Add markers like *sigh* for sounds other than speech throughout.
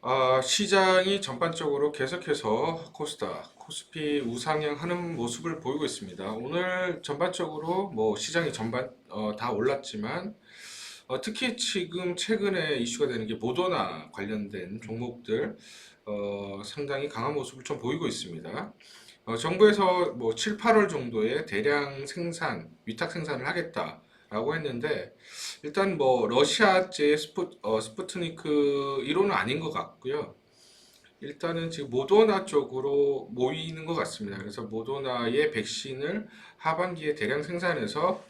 아, 시장이 전반적으로 계속해서 코스닥, 코스피 우상향 하는 모습을 보이고 있습니다. 오늘 전반적으로 뭐 시장이 전반 어, 다 올랐지만 어, 특히 지금 최근에 이슈가 되는 게 모더나 관련된 종목들 어, 상당히 강한 모습을 좀 보이고 있습니다. 어, 정부에서 뭐 7, 8월 정도에 대량 생산, 위탁 생산을 하겠다 라고 했는데 일단 뭐 러시아제 스푸, 어, 스푸트니크 이론은 아닌 것 같고요. 일단은 지금 모더나 쪽으로 모이는 것 같습니다. 그래서 모더나의 백신을 하반기에 대량 생산해서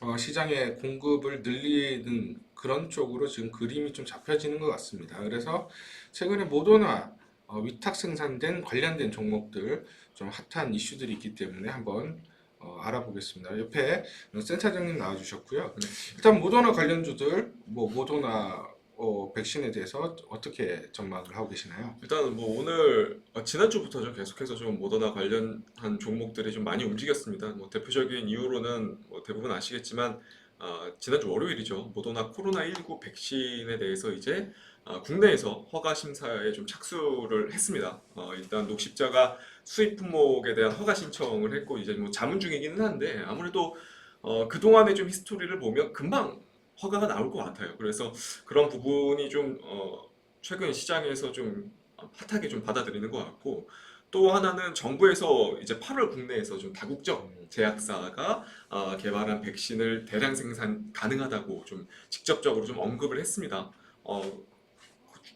어, 시장에 공급을 늘리는 그런 쪽으로 지금 그림이 좀 잡혀지는 것 같습니다. 그래서 최근에 모더나 어, 위탁 생산된 관련된 종목들 좀 핫한 이슈들이 있기 때문에 한번 어, 알아보겠습니다. 옆에 센터장님 나와주셨고요. 일단 모더나 관련주들 뭐 모더나 어, 백신에 대해서 어떻게 전망을 하고 계시나요? 일단 뭐 오늘 어, 지난주부터 좀 계속해서 좀 모더나 관련한 종목들이 좀 많이 움직였습니다. 뭐 대표적인 이유로는 뭐 대부분 아시겠지만 아, 지난주 월요일이죠. 모더나 코로나19 백신에 대해서 이제 아, 국내에서 허가 심사에 좀 착수를 했습니다. 어, 일단 녹십자가 수입 품목에 대한 허가 신청을 했고 이제 뭐 자문 중이기는 한데 아무래도 어, 그동안의 좀 히스토리를 보면 금방 허가가 나올 것 같아요. 그래서 그런 부분이 좀 어, 최근 시장에서 좀 핫하게 좀 받아들이는 것 같고 또 하나는 정부에서 이제 8월 국내에서 좀 다국적 제약사가 어, 개발한 백신을 대량 생산 가능하다고 좀 직접적으로 좀 언급을 했습니다. 어,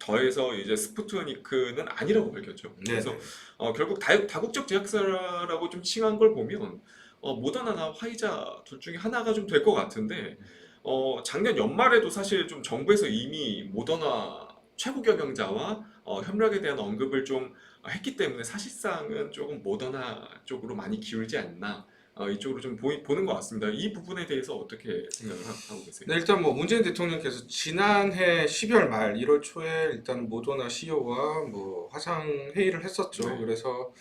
더해서 이제 스푸트니크는 아니라고 밝혔죠. 그래서 어, 결국 다, 다국적 제약사라고 좀 칭한 걸 보면 어, 모더나나 화이자 둘 중에 하나가 좀 될 것 같은데 어, 작년 연말에도 사실 좀 정부에서 이미 모더나 최고 경영자와 어, 협력에 대한 언급을 좀 했기 때문에 사실상은 조금 모더나 쪽으로 많이 기울지 않나 어, 이쪽으로 좀 보이, 보는 것 같습니다. 이 부분에 대해서 어떻게 생각을 하- 하고 계세요? 네, 일단 뭐 문재인 대통령께서 지난해 12월 말 1월 초에 일단 모더나 CEO와 뭐 화상 회의를 했었죠. 네. 그래서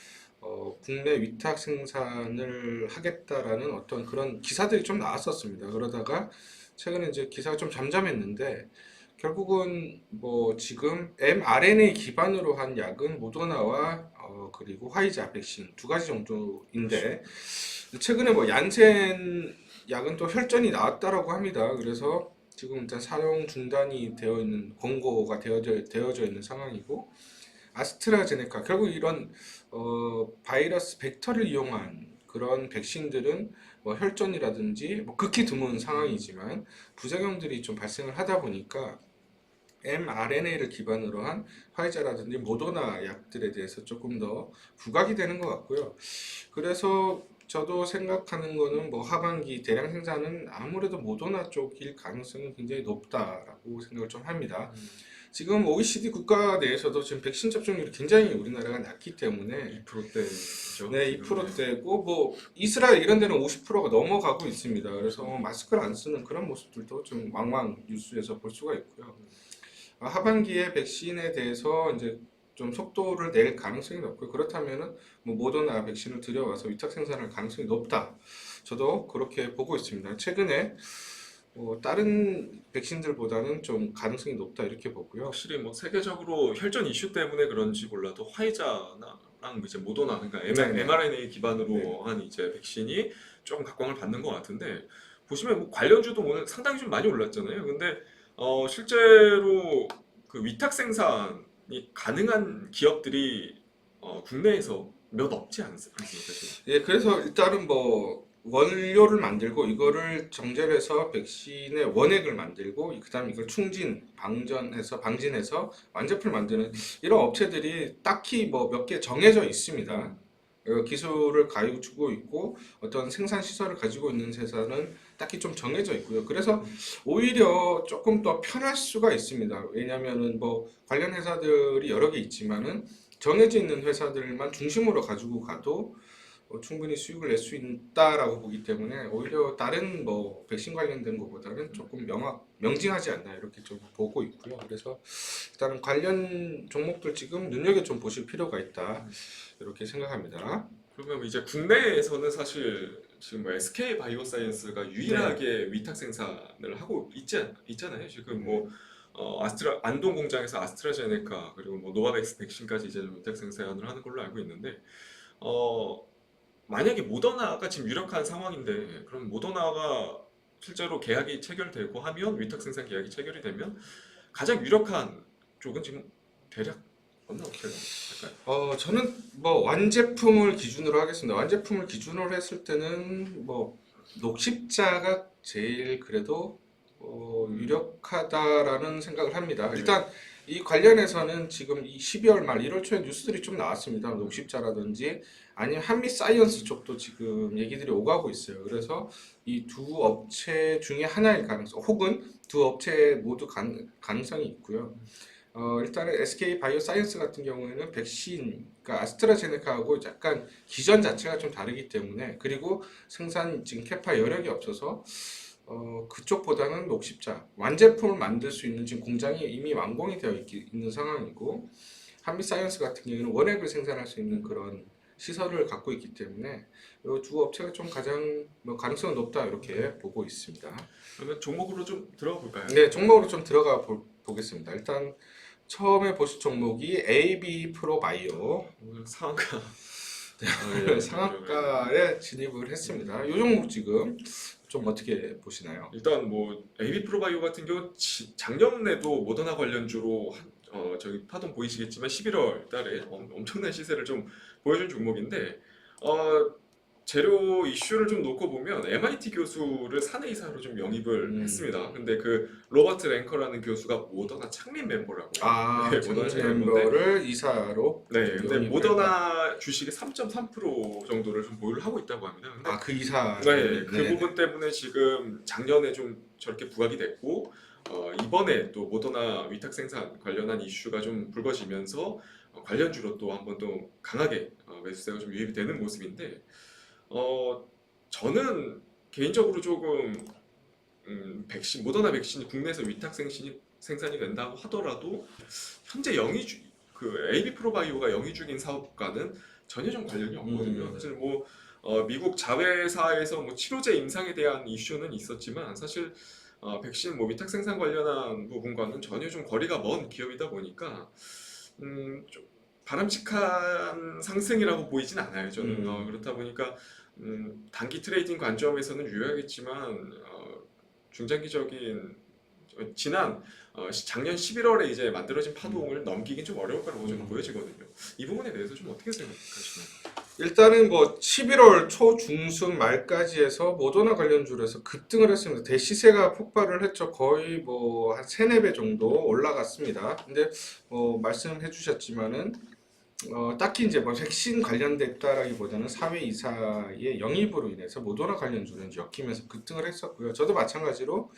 어, 국내 위탁 생산을 하겠다라는 어떤 그런 기사들이 좀 나왔었습니다. 그러다가 최근에 이제 기사가 좀 잠잠했는데 결국은 뭐 지금 mRNA 기반으로 한 약은 모더나와 어, 그리고 화이자 백신 두 가지 정도인데 최근에 뭐 얀센 약은 또 혈전이 나왔다라고 합니다. 그래서 지금 일단 사용 중단이 되어 있는 권고가 되어져, 되어져 있는 상황이고 아스트라제네카 결국 이런 어, 바이러스 벡터를 이용한 그런 백신들은 뭐 혈전이라든지 뭐 극히 드문 상황이지만 부작용들이 좀 발생을 하다 보니까 mRNA를 기반으로 한 화이자라든지 모더나 약들에 대해서 조금 더 부각이 되는 것 같고요. 그래서 저도 생각하는 거는 뭐 하반기 대량 생산은 아무래도 모더나 쪽일 가능성이 굉장히 높다라고 생각을 좀 합니다. 지금 OECD 국가 내에서도 지금 백신 접종률이 굉장히 우리나라가 낮기 때문에 2%대죠. 네, 2%대고 뭐 이스라엘 이런 데는 50%가 넘어가고 있습니다. 그래서 마스크를 안 쓰는 그런 모습들도 좀 왕왕 뉴스에서 볼 수가 있고요. 아, 하반기에 백신에 대해서 이제 좀 속도를 낼 가능성이 높고 그렇다면은 뭐 모더나 백신을 들여와서 위탁 생산할 가능성이 높다. 저도 그렇게 보고 있습니다. 최근에 뭐 다른 백신들보다는 좀 가능성이 높다 이렇게 보고요. 확실히 뭐 세계적으로 혈전 이슈 때문에 그런지 몰라도 화이자랑 이제 모더나 그러니까 네, 네. mRNA 기반으로 네. 한 이제 백신이 조금 각광을 받는 것 같은데 보시면 뭐 관련주도 오늘 상당히 좀 많이 올랐잖아요. 근데 어 실제로 그 위탁 생산 이 가능한 기업들이 어 국내에서 몇 없지 않- 않습니까? 예, 그래서 일단은 뭐 원료를 만들고 이거를 정제를 해서 백신의 원액을 만들고 그다음에 이걸 충진, 방전해서 방진해서 완제품을 만드는 이런 업체들이 딱히 뭐 몇 개 정해져 있습니다. 어, 기술을 가지고 있고 어떤 생산 시설을 가지고 있는 회사는 딱히 좀 정해져 있고요. 그래서 오히려 조금 더 편할 수가 있습니다. 왜냐하면은 뭐 관련 회사들이 여러 개 있지만은 정해져 있는 회사들만 중심으로 가지고 가도 어, 충분히 수익을 낼 수 있다라고 보기 때문에 오히려 다른 뭐 백신 관련된 것보다는 조금 명확 명징하지 않나 이렇게 좀 보고 있고요. 그래서 일단은 관련 종목들 지금 눈여겨 좀 보실 필요가 있다 이렇게 생각합니다. 그러면 이제 국내에서는 사실 지금 뭐 SK 바이오사이언스가 유일하게 위탁 생산을 하고 있지 않, 있잖아요. 지금 뭐 어, 아스트라 안동 공장에서 아스트라제네카 그리고 뭐 노바백스 백신까지 이제 좀 위탁 생산을 하는 걸로 알고 있는데 어 만약에 모더나가 지금 유력한 상황인데 그럼 모더나가 실제로 계약이 체결되고 하면 위탁 생산 계약이 체결이 되면 가장 유력한 쪽은 지금 대략 어느 업체가 할까요? 어, 저는 뭐 완제품을 기준으로 하겠습니다. 완제품을 기준으로 했을 때는 뭐 녹십자가 제일 그래도 어, 유력하다라는 생각을 합니다. 일단 이 관련해서는 지금 이 12월 말 1월 초에 뉴스들이 좀 나왔습니다. 녹십자라든지 아니면 한미 사이언스 쪽도 지금 얘기들이 오가고 있어요. 그래서 이 두 업체 중에 하나일 가능성 혹은 두 업체 모두 간, 가능성이 있고요. 어, 일단은 SK 바이오 사이언스 같은 경우에는 백신, 그러니까 아스트라제네카하고 약간 기전 자체가 좀 다르기 때문에 그리고 생산 지금 캐파 여력이 없어서 어, 그쪽보다는 녹십자 완제품을 만들 수 있는 지금 공장이 이미 완공이 되어 있, 있는 상황이고 한미 사이언스 같은 경우에는 원액을 생산할 수 있는 그런 시설을 갖고 있기 때문에 이 두 업체가 좀 가장 뭐 가능성이 높다 이렇게 보고 있습니다. 그러면 종목으로 좀 들어가 볼까요? 네, 종목으로 좀 들어가 보, 보겠습니다. 일단 처음에 보실 종목이 AB 프로바이오 오늘 상한가 네, 아, *laughs* 상한가에 진입을 했습니다. 이 종목 지금 좀 어떻게 보시나요? 일단 뭐 AB 프로바이오 같은 경우 지- 작년에도 모더나 관련주로 한- 어 저기 파동 보이시겠지만 11월 달에 엄- 엄청난 시세를 좀 보여준 종목인데 어 재료 이슈를 좀 놓고 보면 MIT 교수를 사내이사로 좀 영입을 음. 했습니다. 근데 그 로버트 랭커라는 교수가 모더나 창립 멤버라고. 아, 네, 전 모더나 창립 멤버를 이사로 네, 근데 모더나 주식의 3.3% 정도를 좀 보유를 하고 있다고 합니다. 근데 아, 그 이사 네, 그 부분 때문에 지금 작년에 좀 저렇게 부각이 됐고 어, 이번에 또 모더나 위탁 생산 관련한 이슈가 좀 불거지면서 어, 관련주로 또 한번 또 강하게 어, 매수세가 좀 유입이 되는 모습인데 어, 저는 개인적으로 조금 음, 백신 모더나 백신이 국내에서 위탁 생신이 생산이 된다고 하더라도 현재 영위 주 그 AB 프로바이오가 영위 중인 사업과는 전혀 좀 관련이 없거든요. 음. 사실 뭐 어, 미국 자회사에서 뭐 치료제 임상에 대한 이슈는 있었지만 사실 어, 백신 뭐 위탁 생산 관련한 부분과는 전혀 좀 거리가 먼 기업이다 보니까 음, 좀 바람직한 상승이라고 보이진 않아요. 저는 음. 어, 그렇다 보니까 음, 단기 트레이딩 관점에서는 유효하겠지만 어, 중장기적인 어, 지난 어, 시- 작년 11월에 이제 만들어진 파동을 넘기긴 좀 어려울 거라고 저는 음. 보여지거든요. 이 부분에 대해서 좀 어떻게 생각하시나요? 일단은 뭐 11월 초 중순 말까지 해서 모더나 관련주에서 급등을 했습니다. 대시세가 폭발을 했죠. 거의 뭐한 3, 4배 정도 올라갔습니다. 근데 뭐 말씀해 주셨지만은 어, 딱히 이제 뭐 백신 관련됐다라기보다는 사회 이사의 영입으로 인해서 모더나 관련주는 엮이면서 급등을 했었고요. 저도 마찬가지로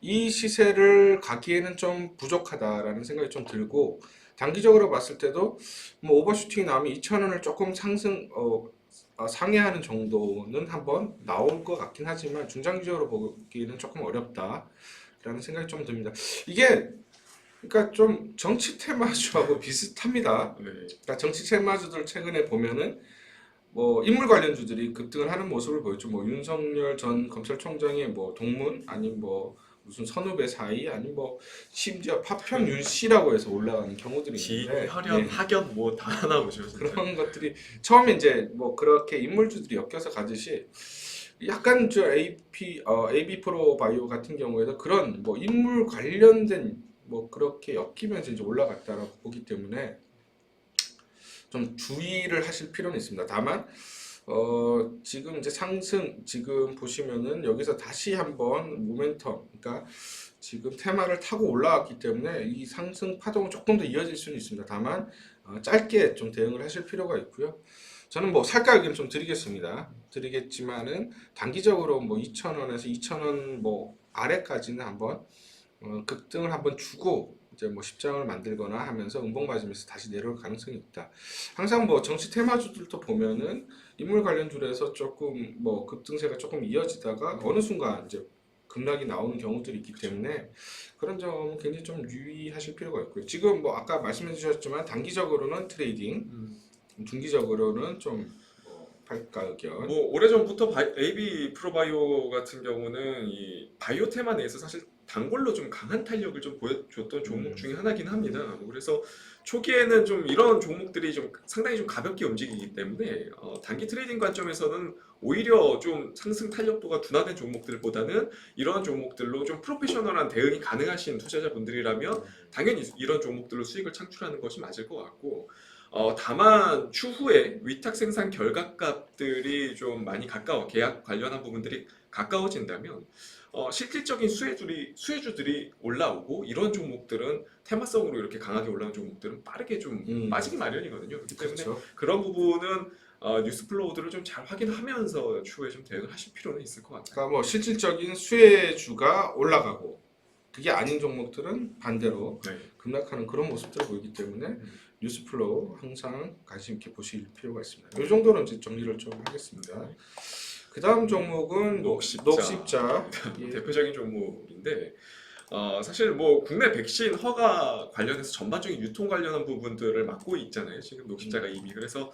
이 시세를 가기에는 좀 부족하다라는 생각이 좀 들고 단기적으로 봤을 때도 뭐 오버슈팅이 나오면 2,000원을 조금 상승 어, 어, 상회하는 정도는 한번 나올 것 같긴 하지만 중장기적으로 보기에는 조금 어렵다라는 생각이 좀 듭니다. 이게 그러니까 좀 정치 테마주하고 *laughs* 비슷합니다. 네. 그러니까 정치 테마주들 최근에 보면은 뭐 인물 관련주들이 급등을 하는 모습을 보였죠. 뭐 윤석열 전 검찰총장의 뭐 동문 아니면 뭐 무슨 선후배 사이 아니면 뭐 심지어 파평 윤 씨라고 해서 올라가는 경우들이 지, 있는데 혈연, 예. 학연 뭐 다 나오죠. 그런 것들이 처음에 이제 뭐 그렇게 인물주들이 엮여서 가듯이 약간 저 AP 어 AB 프로 바이오 같은 경우에도 그런 뭐 인물 관련된 뭐 그렇게 엮이면서 이제 올라갔다라고 보기 때문에 좀 주의를 하실 필요는 있습니다. 다만 어 지금 이제 상승 지금 보시면은 여기서 다시 한번 모멘텀 그러니까 지금 테마를 타고 올라왔기 때문에 이 상승 파동은 조금 더 이어질 수는 있습니다. 다만 어, 짧게 좀 대응을 하실 필요가 있고요. 저는 뭐 살까 의견 좀 드리겠습니다. 드리겠지만은 단기적으로 뭐 2,000원에서 2,000원 뭐 아래까지는 한번 어, 급등을 한번 주고 이제 뭐 십장을 만들거나 하면서 음봉 맞으면서 다시 내려올 가능성이 있다. 항상 뭐 정치 테마주들도 보면은 인물 관련주에서 조금 뭐 급등세가 조금 이어지다가 어느 순간 이제 급락이 나오는 경우들이 있기 때문에 그런 점은 굉장히 좀 유의하실 필요가 있고요. 지금 뭐 아까 말씀해 주셨지만 단기적으로는 트레이딩, 음. 중기적으로는 좀 뭐, 팔가 의견. 뭐 오래전부터 바이, AB 프로바이오 같은 경우는 이 바이오 테마 내에서 사실 단골로 좀 강한 탄력을 좀 보여줬던 종목 음. 중에 하나긴 합니다. 뭐 그래서 초기에는 좀 이런 종목들이 좀 상당히 좀 가볍게 움직이기 때문에 어, 단기 트레이딩 관점에서는 오히려 좀 상승 탄력도가 둔화된 종목들보다는 이런 종목들로 좀 프로페셔널한 대응이 가능하신 투자자분들이라면 당연히 이런 종목들로 수익을 창출하는 것이 맞을 것 같고 어, 다만 추후에 위탁 생산 결과값들이 좀 많이 가까워 계약 관련한 부분들이 가까워진다면 어, 실질적인 수혜주들이 수혜주들이 올라오고 이런 종목들은 테마성으로 이렇게 강하게 올라온 종목들은 빠르게 좀 음. 빠지기 마련이거든요. 그렇기 때문에 그렇죠. 그런 부분은 어, 뉴스 플로우들을 좀 잘 확인하면서 추후에 좀 대응을 하실 필요는 있을 것 같아요. 그러니까 뭐 실질적인 수혜주가 올라가고 그게 아닌 종목들은 반대로 네. 급락하는 그런 모습들을 보이기 때문에 음. 뉴스 플로우 항상 관심 있게 보실 필요가 있습니다. 이 정도로 이제 정리를 좀 하겠습니다. 그 다음 종목은 녹십자. 녹십자. *laughs* 예. 대표적인 종목인데 어, 사실 뭐 국내 백신 허가 관련해서 전반적인 유통 관련한 부분들을 맡고 있잖아요. 지금 녹십자가 이미 그래서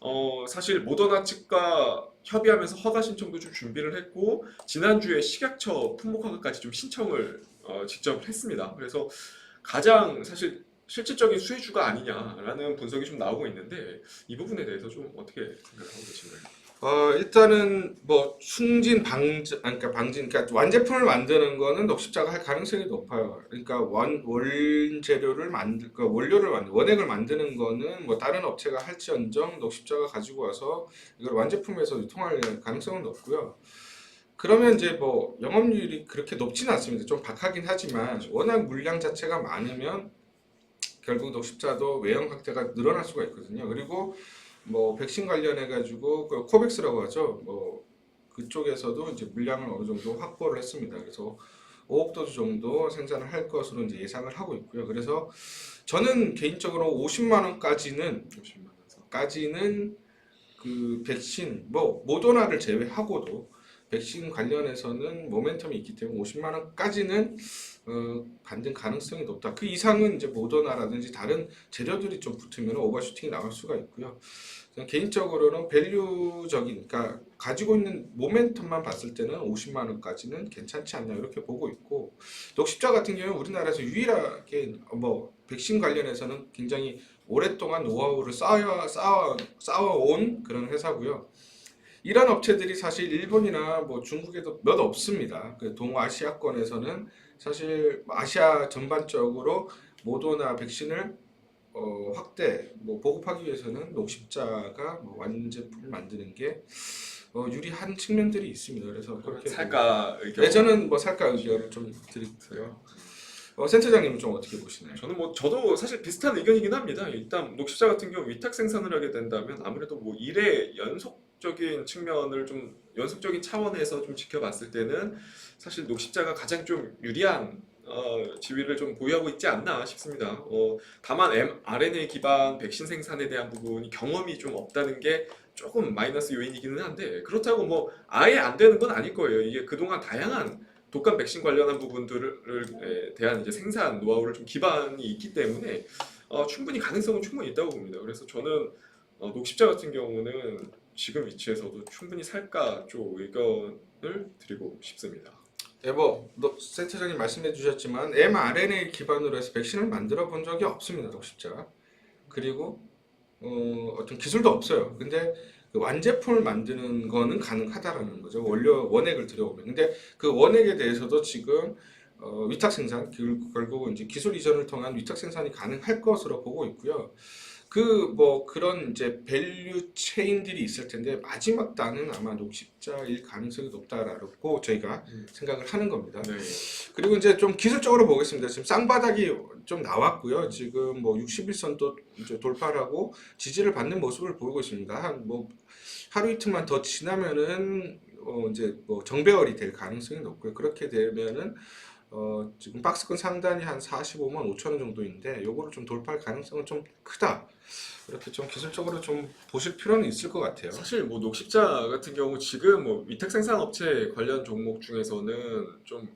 어, 사실 모더나 측과 협의하면서 허가 신청도 좀 준비를 했고 지난주에 식약처 품목 허가까지 좀 신청을 어, 직접 했습니다. 그래서 가장 사실 실질적인 수혜주가 아니냐라는 분석이 좀 나오고 있는데 이 부분에 대해서 좀 어떻게 생각하고 계신가요? 어 일단은 뭐 승진 방진 아니, 그러니까 방진 그러니까 완제품을 만드는 거는 녹십자가 할 가능성이 높아요. 그러니까 원 원재료를 만들 그 원료를 만들 원액을 만드는 거는 뭐 다른 업체가 할지언정 녹십자가 가지고 와서 이걸 완제품에서 유통할 가능성은 높고요. 그러면 이제 뭐 영업률이 그렇게 높지는 않습니다. 좀 박하긴 하지만 워낙 물량 자체가 많으면 결국 녹십자도 외형 확대가 늘어날 수가 있거든요. 그리고 뭐 백신 관련해 가지고 그 코백스라고 하죠. 뭐 그쪽에서도 이제 물량을 어느 정도 확보를 했습니다. 그래서 5억 도주 정도 생산을 할 것으로 이제 예상을 하고 있고요. 그래서 저는 개인적으로 50만 원까지는 50만 원 선. 까지는 그 백신 뭐 모더나를 제외하고도 백신 관련해서는 모멘텀이 있기 때문에 50만 원까지는 어, 반등 가능성이 높다. 그 이상은 이제 모더나라든지 다른 재료들이 좀 붙으면 오버슈팅이 나올 수가 있고요. 개인적으로는 밸류적인, 그러니까 가지고 있는 모멘텀만 봤을 때는 50만 원까지는 괜찮지 않나 이렇게 보고 있고, 녹십자 같은 경우는 우리나라에서 유일하게 뭐 백신 관련해서는 굉장히 오랫동안 노하우를 쌓아 쌓아 쌓아온 그런 회사고요. 이런 업체들이 사실 일본이나 뭐 중국에도 몇 없습니다. 그 동아시아권에서는 사실 아시아 전반적으로 모더나 백신을 어, 확대 뭐 보급하기 위해서는 녹십자가 뭐 완제품을 만드는 게 어, 유리한 측면들이 있습니다. 그래서 그렇게 살까 의견. 네, 저는 뭐 살까 의견을 좀 드리고요. 어, 센터장님은 좀 어떻게 보시나요? 저는 뭐 저도 사실 비슷한 의견이긴 합니다. 일단 녹십자 같은 경우 위탁 생산을 하게 된다면 아무래도 뭐 일의 연속 적인 측면을 좀 연속적인 차원에서 좀 지켜봤을 때는 사실 녹십자가 가장 좀 유리한 어, 지위를 좀 보유하고 있지 않나 싶습니다. 어, 다만 mRNA 기반 백신 생산에 대한 부분이 경험이 좀 없다는 게 조금 마이너스 요인이기는 한데 그렇다고 뭐 아예 안 되는 건 아닐 거예요. 이게 그동안 다양한 독감 백신 관련한 부분들에 대한 이제 생산 노하우를 좀 기반이 있기 때문에 어, 충분히 가능성은 충분히 있다고 봅니다. 그래서 저는 어, 녹십자 같은 경우는 지금 위치에서도 충분히 살까 쪽 의견을 드리고 싶습니다. 네, 뭐 너- 센터장님 말씀해 주셨지만 mRNA 기반으로 해서 백신을 만들어 본 적이 없습니다. 녹십자. 그리고 어, 어떤 기술도 없어요. 근데 그 완제품을 만드는 거는 가능하다라는 거죠. 원료 원액을 들여오면. 근데 그 원액에 대해서도 지금 어, 위탁 생산 결- 결국은 이제 기술 이전을 통한 위탁 생산이 가능할 것으로 보고 있고요. 그 뭐 그런 이제 밸류 체인들이 있을 텐데 마지막 단은 아마 녹십자일 가능성이 높다라고 저희가 음. 생각을 하는 겁니다. 네. 그리고 이제 좀 기술적으로 보겠습니다. 지금 쌍바닥이 좀 나왔고요. 지금 뭐 61선도 이제 돌파하고 지지를 받는 모습을 보이고 있습니다. 한 뭐 하루 이틀만 더 지나면은 어 이제 뭐 정배열이 될 가능성이 높고요. 그렇게 되면은 어 지금 박스권 상단이 한 45만 5천 원 정도인데 요거를 좀 돌파할 가능성은 좀 크다. 이렇게 좀 기술적으로 좀 보실 필요는 있을 것 같아요. 사실 뭐 녹십자 같은 경우 지금 뭐 위탁 생산 업체 관련 종목 중에서는 좀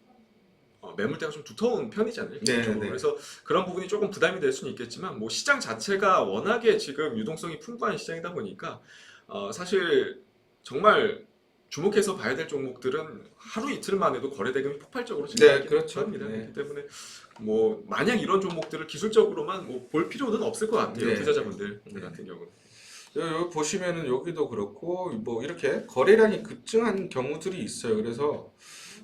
어, 매물대가 좀 두터운 편이잖아요. 네. 네. 그래서 그런 부분이 조금 부담이 될 수는 있겠지만 뭐 시장 자체가 워낙에 지금 유동성이 풍부한 시장이다 보니까 어, 사실 정말 주목해서 봐야 될 종목들은 하루 이틀만 해도 거래 대금이 폭발적으로 네, 증가하기 그렇죠. 합니다. 네. 그렇기 때문에 뭐 마냥 이런 종목들을 기술적으로만 뭐 볼 필요는 없을 것 같아요. 네. 투자자분들 네. 같은 경우는. 여기 보시면은 여기도 그렇고 뭐 이렇게 거래량이 급증한 경우들이 있어요. 그래서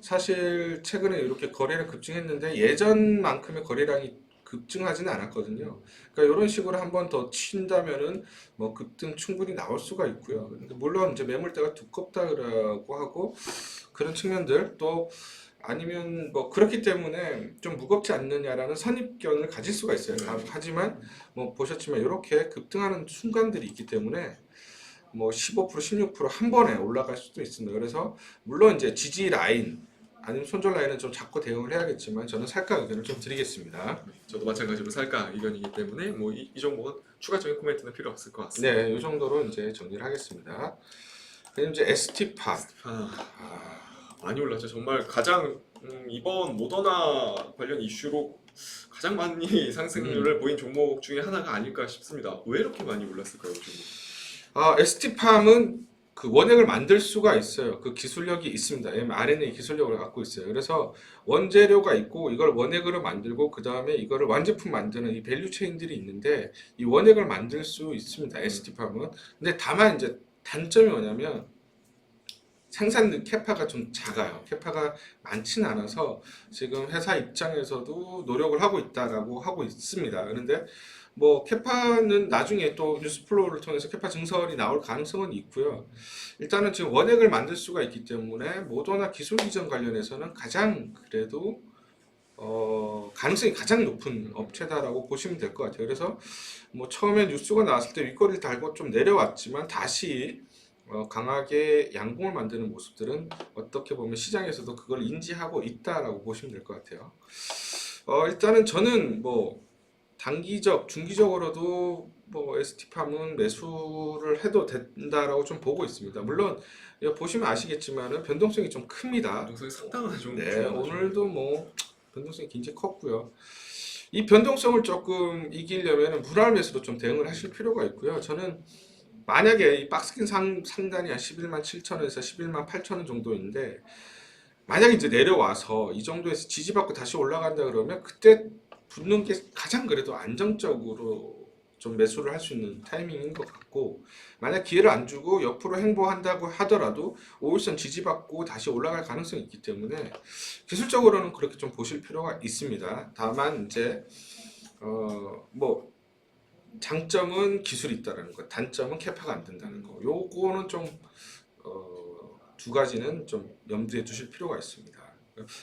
사실 최근에 이렇게 거래량 급증했는데 예전만큼의 거래량이 급증하지는 않았거든요. 그러니까 이런 식으로 한 번 더 친다면은 뭐 급등 충분히 나올 수가 있고요. 물론 이제 매물대가 두껍다고 하고 그런 측면들 또 아니면 뭐 그렇기 때문에 좀 무겁지 않느냐라는 선입견을 가질 수가 있어요. 다- 하지만 뭐 보셨지만 이렇게 급등하는 순간들이 있기 때문에 뭐 15% 16%한 번에 올라갈 수도 있습니다. 그래서 물론 이제 지지 라인 아니면 손절 라인은 좀 잡고 대응을 해야겠지만 저는 살까 의견을 좀 드리겠습니다. 저도 마찬가지로 살까 의견이기 때문에 뭐 이 종목은 추가적인 코멘트는 필요 없을 것 같습니다. 네, 이 정도로 이제 정리를 하겠습니다. 그럼 이제 ST파 아, 많이 올랐죠. 정말 가장 음, 이번 모더나 관련 이슈로 가장 많이 *laughs* 음. 상승률을 보인 종목 중에 하나가 아닐까 싶습니다. 왜 이렇게 많이 올랐을까요, 종목? 아, ST팜은 그 원액을 만들 수가 있어요. 그 기술력이 있습니다. 왜냐면 RNA 기술력을 갖고 있어요. 그래서 원재료가 있고 이걸 원액으로 만들고 그 다음에 이거를 완제품 만드는 이 밸류 체인들이 있는데 이 원액을 만들 수 있습니다. ST팜은. 근데 다만 이제 단점이 뭐냐면 생산 캐파가 좀 작아요. 캐파가 많지는 않아서 지금 회사 입장에서도 노력을 하고 있다라고 하고 있습니다. 그런데 뭐 캐파는 나중에 또 뉴스플로우를 통해서 캐파 증설이 나올 가능성은 있고요. 일단은 지금 원액을 만들 수가 있기 때문에 모더나 기술 이전 관련해서는 가장 그래도 어, 가능성이 가장 높은 업체다라고 보시면 될 것 같아요. 그래서 뭐 처음에 뉴스가 나왔을 때 윗꼬리를 달고 좀 내려왔지만 다시 어, 강하게 양봉을 만드는 모습들은 어떻게 보면 시장에서도 그걸 인지하고 있다라고 보시면 될 것 같아요. 어, 일단은 저는 뭐 단기적, 중기적으로도 뭐 ST팜은 매수를 해도 된다라고 좀 보고 있습니다. 물론 보시면 아시겠지만은 변동성이 좀 큽니다. 동성이 상당한 종목 네. 오늘도 뭐 변동성이 굉장히 컸고요. 이 변동성을 조금 이기려면 분할 매수로 좀 대응을 하실 필요가 있고요. 저는 만약에 이 박스킨 상, 상단이 한 11만 7천 원에서 11만 8천 원 정도인데 만약에 이제 내려와서 이 정도에서 지지받고 다시 올라간다 그러면 그때 붙는 게 가장 그래도 안정적으로 좀 매수를 할 수 있는 타이밍인 것 같고 만약 기회를 안 주고 옆으로 행보한다고 하더라도 5일선 지지받고 다시 올라갈 가능성이 있기 때문에 기술적으로는 그렇게 좀 보실 필요가 있습니다. 다만 이제 어 뭐 장점은 기술이 있다라는 것, 단점은 캐파가 안 된다는 거. 요거는 좀어두 가지는 좀 염두에 두실 필요가 있습니다.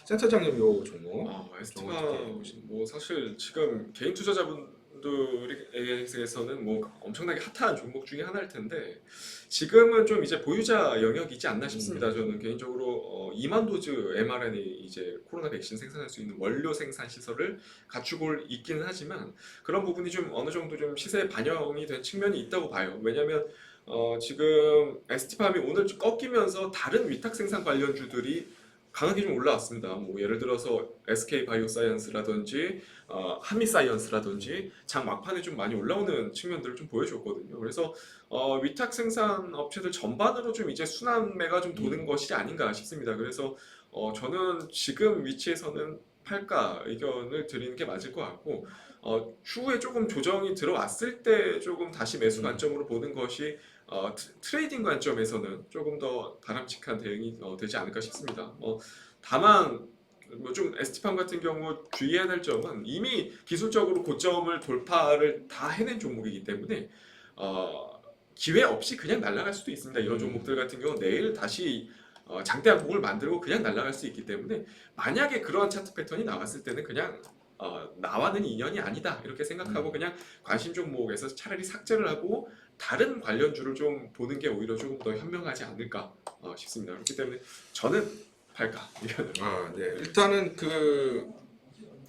센터장님 요 종목 아, 보시면. 뭐 사실 지금 개인 투자자분들에게서는 뭐 엄청나게 핫한 종목 중에 하나일 텐데 지금은 좀 이제 보유자 영역이지 않나 싶습니다. 음. 저는 개인적으로 어, 2만 도즈 mRNA 이제 코로나 백신 생산할 수 있는 원료 생산 시설을 갖추고 있기는 하지만 그런 부분이 좀 어느 정도 좀 시세에 반영이 된 측면이 있다고 봐요. 왜냐하면 어, 지금 에스티팜이 오늘 좀 꺾이면서 다른 위탁 생산 관련주들이 강하게 좀 올라왔습니다. 뭐 예를 들어서 SK 바이오사이언스라든지 어, 한미사이언스라든지 장 막판에 좀 많이 올라오는 측면들을 좀 보여줬거든요. 그래서 어, 위탁 생산 업체들 전반으로 좀 이제 순환매가 좀 도는 것이 아닌가 싶습니다. 그래서 어, 저는 지금 위치에서는 팔까 의견을 드리는 게 맞을 것 같고 어, 추후에 조금 조정이 들어왔을 때 조금 다시 매수 음. 관점으로 보는 것이 어, 트- 트레이딩 관점에서는 조금 더 바람직한 대응이 어, 되지 않을까 싶습니다. 어, 다만 뭐 좀 에스티팜 같은 경우 주의해야 될 점은 이미 기술적으로 고점을 돌파를 다 해낸 종목이기 때문에 어, 기회 없이 그냥 날아갈 수도 있습니다. 이런 음. 종목들 같은 경우 내일 다시 어, 장대 항목을 만들고 그냥 날아갈 수 있기 때문에 만약에 그러한 차트 패턴이 나왔을 때는 그냥 어, 나와는 인연이 아니다 이렇게 생각하고 음. 그냥 관심 종목에서 차라리 삭제를 하고 다른 관련주를 좀 보는 게 오히려 조금 더 현명하지 않을까 어, 싶습니다. 그렇기 때문에 저는 팔까 *laughs* 아, 네. 일단은 그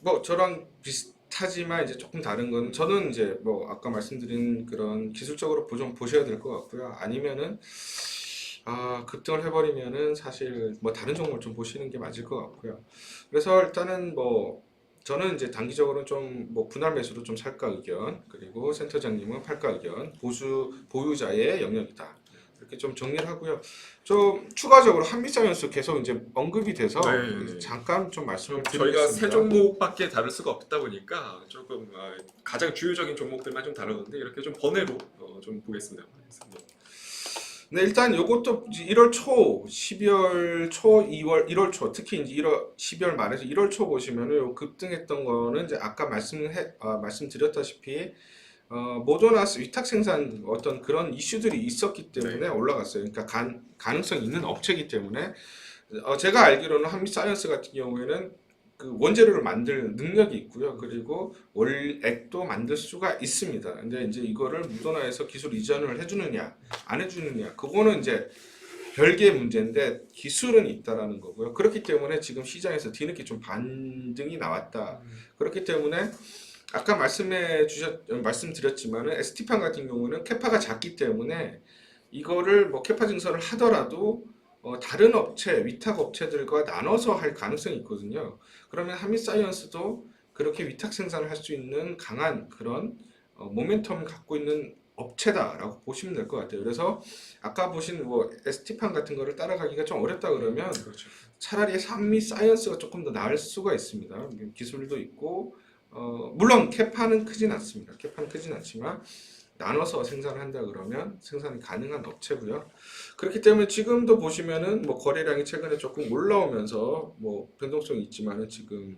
뭐 저랑 비슷하지만 이제 조금 다른 건 저는 이제 뭐 아까 말씀드린 그런 기술적으로 보좀 보셔야 될 것 같고요. 아니면은 아, 급등을 해버리면은 사실 뭐 다른 종목을 좀 보시는 게 맞을 것 같고요. 그래서 일단은 뭐 저는 이제 단기적으로는 좀 뭐 분할 매수로 좀 살까 의견 그리고 센터장님은 팔까 의견 보수 보유자의 영역이다. 이렇게 좀 정리를 하고요. 좀 추가적으로 한미사이언스 계속 이제 언급이 돼서 네. 잠깐 좀 말씀을 저희가 드리겠습니다. 세 종목밖에 다룰 수가 없다 보니까 조금 어, 가장 주요적인 종목들만 좀 다루는데 이렇게 좀 번외로 어, 좀 보겠습니다. 네, 일단 요것도 이제 1월 초, 12월 초, 2월, 1월 초, 특히 이제 1월, 12월 말에서 1월 초 보시면은 요 급등했던 거는 이제 아까 말씀해, 아, 말씀드렸다시피 어, 모더나스 위탁 생산 어떤 그런 이슈들이 있었기 때문에 올라갔어요. 그러니까 간, 가능성 있는 업체이기 때문에 어, 제가 알기로는 한미 사이언스 같은 경우에는 그 원재료를 만들 능력이 있고요. 그리고 월액도 만들 수가 있습니다. 근데 이제 이거를 무도나에서 기술 이전을 해주느냐, 안 해주느냐, 그거는 이제 별개의 문제인데 기술은 있다라는 거고요. 그렇기 때문에 지금 시장에서 뒤늦게 좀 반등이 나왔다. 그렇기 때문에 아까 말씀해 주셨 말씀드렸지만은 ST판 같은 경우는 캐파가 작기 때문에 이거를 뭐 캐파 증설을 하더라도 어, 다른 업체, 위탁 업체들과 나눠서 할 가능성이 있거든요. 그러면 한미사이언스도 그렇게 위탁 생산을 할 수 있는 강한 그런 어, 모멘텀을 갖고 있는 업체다라고 보시면 될 것 같아요. 그래서 아까 보신 뭐 ST판 같은 거를 따라가기가 좀 어렵다 그러면 그렇죠. 차라리 산미 사이언스가 조금 더 나을 수가 있습니다. 기술도 있고 어, 물론 캐파는 크진 않습니다. 캐파는 크진 않지만 나눠서 생산을 한다 그러면 생산이 가능한 업체고요. 그렇기 때문에 지금도 보시면은 뭐 거래량이 최근에 조금 올라오면서 뭐 변동성이 있지만은 지금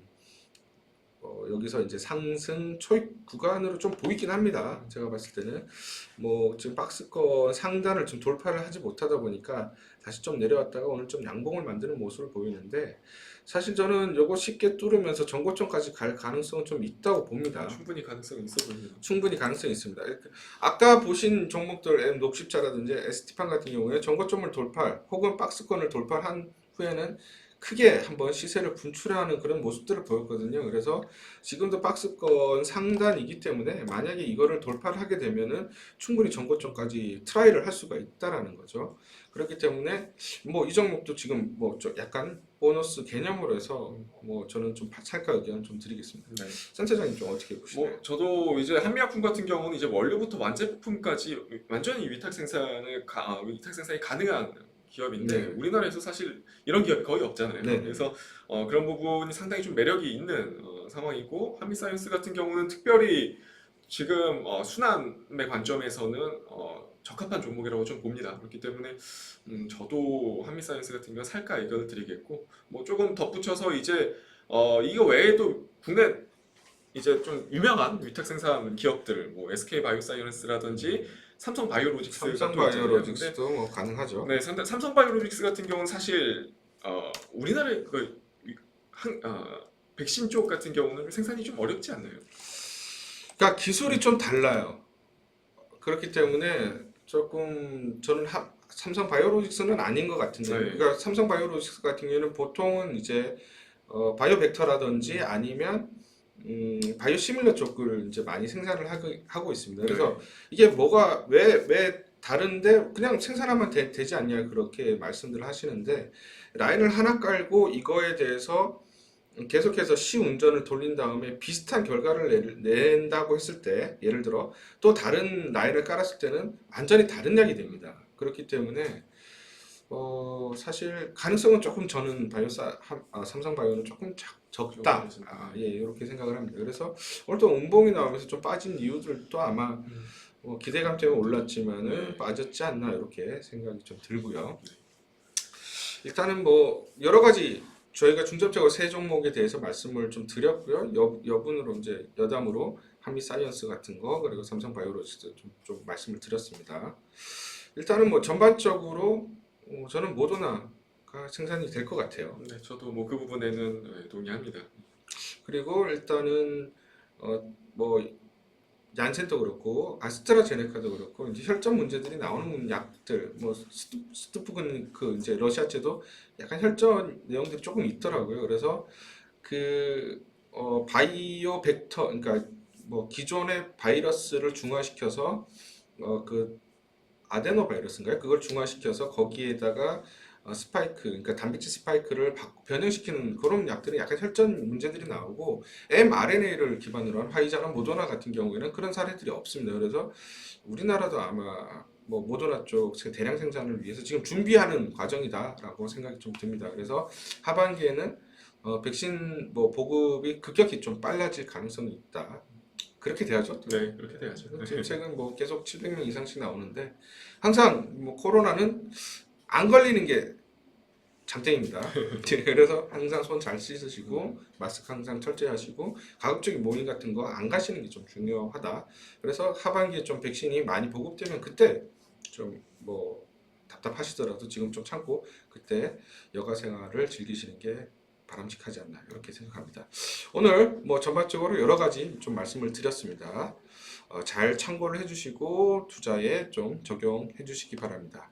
어, 여기서 이제 상승 초입 구간으로 좀 보이긴 합니다. 제가 봤을 때는 뭐 지금 박스권 상단을 좀 돌파를 하지 못하다 보니까 다시 좀 내려왔다가 오늘 좀 양봉을 만드는 모습을 보이는데 사실 저는 요거 쉽게 뚫으면서 전고점까지 갈 가능성은 좀 있다고 봅니다. 충분히 가능성이 있어 보입니다. 충분히 가능성이 있습니다. 이렇게 아까 보신 종목들 M 녹십자라든지 ST판 같은 경우에 전고점을 돌파 혹은 박스권을 돌파한 후에는 크게 한번 시세를 분출하는 그런 모습들을 보였거든요. 그래서 지금도 박스권 상단이기 때문에 만약에 이거를 돌파를 하게 되면은 충분히 전고점까지 트라이를 할 수가 있다라는 거죠. 그렇기 때문에 뭐 이 종목도 지금 뭐좀 약간 보너스 개념으로 해서 뭐 저는 좀 살까 의견 좀 드리겠습니다. 네. 센터장님 좀 어떻게 보시나요? 뭐 저도 이제 한미약품 같은 경우는 이제 원료부터 완제품까지 완전히 위탁 생산을 가, 아, 위탁 생산이 가능한 기업인데 네. 우리나라에서 사실 이런 기업이 거의 없잖아요. 네. 그래서 어, 그런 부분이 상당히 좀 매력이 있는 어, 상황이고 한미사이언스 같은 경우는 특별히 지금 어, 순환의 관점에서는 어, 적합한 종목이라고 좀 봅니다. 그렇기 때문에 음, 저도 한미사이언스 같은 경우 살까 의견을 드리겠고 뭐 조금 덧붙여서 이제 어, 이거 외에도 국내 이제 좀 유명한 위탁 생산 기업들 뭐 SK 바이오사이언스라든지 삼성 바이오로직스 삼성 같은 바이오로직스도 뭐 가능하죠. 네, 삼- 삼성 바이오로직스 같은 경우는 사실 어, 우리나라의 그 한, 어, 백신 쪽 같은 경우는 생산이 좀 어렵지 않나요? 그러니까 기술이 좀 달라요. 그렇기 때문에 조금 저는 하, 삼성 바이오로직스는 아닌 것 같은데, 네. 그러니까 삼성 바이오로직스 같은 경우는 보통은 이제 어, 바이오 벡터라든지 아니면 음, 바이오 시밀러 쪽을 이제 많이 생산을 하고, 있습니다. 그래서 이게 뭐가 왜 왜 다른데 그냥 생산하면 되, 되지 않냐 그렇게 말씀들을 하시는데 라인을 하나 깔고 이거에 대해서 계속해서 시 운전을 돌린 다음에 비슷한 결과를 내, 낸다고 했을 때 예를 들어 또 다른 라인을 깔았을 때는 완전히 다른 약이 됩니다. 그렇기 때문에 어, 사실 가능성은 조금 저는 바이오사 함- 아, 삼성 바이오는 조금 작, 적다. 아, 예, 이렇게 생각을 합니다. 그래서 오늘 또 운봉이 나오면서 좀 빠진 이유들도 아마 음. 뭐 기대감 때문에 올랐지만은 네. 빠졌지 않나 이렇게 생각이 좀 들고요. 일단은 뭐 여러 가지 저희가 중점적으로 세 종목에 대해서 말씀을 좀 드렸고요. 여, 여분으로 이제 여담으로 한미 사이언스 같은 거 그리고 삼성 바이오로직스 좀, 좀 말씀을 드렸습니다. 일단은 뭐 전반적으로 어, 저는 모더나 가 생산이 될 것 같아요. 네, 저도 뭐 그 부분에는 네, 동의합니다. 그리고 일단은 어 뭐 얀센도 그렇고 아스트라제네카도 그렇고 이제 혈전 문제들이 나오는 약들 뭐 스투, 스투프근 그 이제 러시아제도 약간 혈전 내용들이 조금 있더라고요. 그래서 그 어, 바이오 벡터 그러니까 뭐 기존의 바이러스를 중화시켜서 어, 그 아데노 바이러스인가요? 그걸 중화시켜서 거기에다가 어, 스파이크, 그러니까 단백질 스파이크를 바- 변형시키는 그런 약들은 약간 혈전 문제들이 나오고 mRNA를 기반으로 한 화이자나 모더나 같은 경우에는 그런 사례들이 없습니다. 그래서 우리나라도 아마 뭐 모더나 쪽 대량 생산을 위해서 지금 준비하는 과정이다라고 생각이 좀 듭니다. 그래서 하반기에는 어, 백신 뭐 보급이 급격히 좀 빨라질 가능성이 있다. 그렇게 돼야죠. 네, 그렇게 돼야죠. 지금 최근 뭐 계속 700명 이상씩 나오는데 항상 뭐 코로나는 안 걸리는 게 장땡입니다. *laughs* 그래서 항상 손 잘 씻으시고 마스크 항상 철저히 하시고 가급적인 모임 같은 거 안 가시는 게 좀 중요하다. 그래서 하반기에 좀 백신이 많이 보급되면 그때 좀 뭐 답답하시더라도 지금 좀 참고 그때 여가 생활을 즐기시는 게 바람직하지 않나 이렇게 생각합니다. 오늘 뭐 전반적으로 여러 가지 좀 말씀을 드렸습니다. 어, 잘 참고를 해주시고 투자에 좀 적용해 주시기 바랍니다.